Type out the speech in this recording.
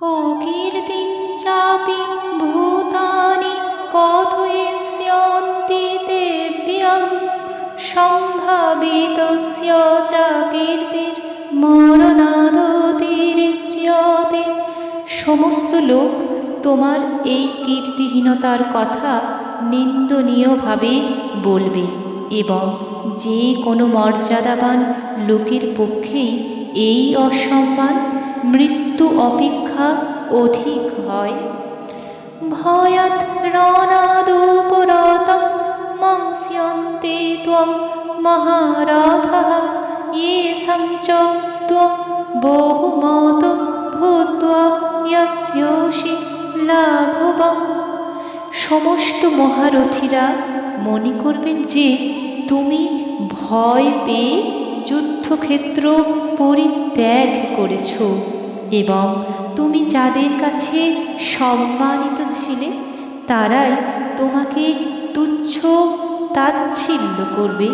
অকীর্তিং চাপি ভূতানি কথয়িষ্যন্তি তেভ্যং সম্ভাবিতস্য চ কীর্তির মরণাদতিরিচ্যতে। সমস্ত লোক তোমার এই কীর্তিহীনতার কথা নিন্দনীয়ভাবে বলবে এবং যে কোনো মর্যাদাবান লোকের পক্ষেই এই অসম্মান মৃত্যু অপেক্ষা অধিক হয়। ভয়াত রণাদুপরাত মংস্যন্তে ত্বং মহারথः ইয়ে সঞ্চ ত্বং বহুমত ভূত্বা, ইয়স্যোষি লাঘবম। সমস্ত মহারথীরা মনে করবেন যে তুমি ভয় পেয়ে যুদ্ধ যুদ্ধক্ষেত্র পরিত্যাগ করেছ এবং তুমি যাদের কাছে সম্মানিত ছিলে তারাই তোমাকে তুচ্ছ তাচ্ছিল্য করবে।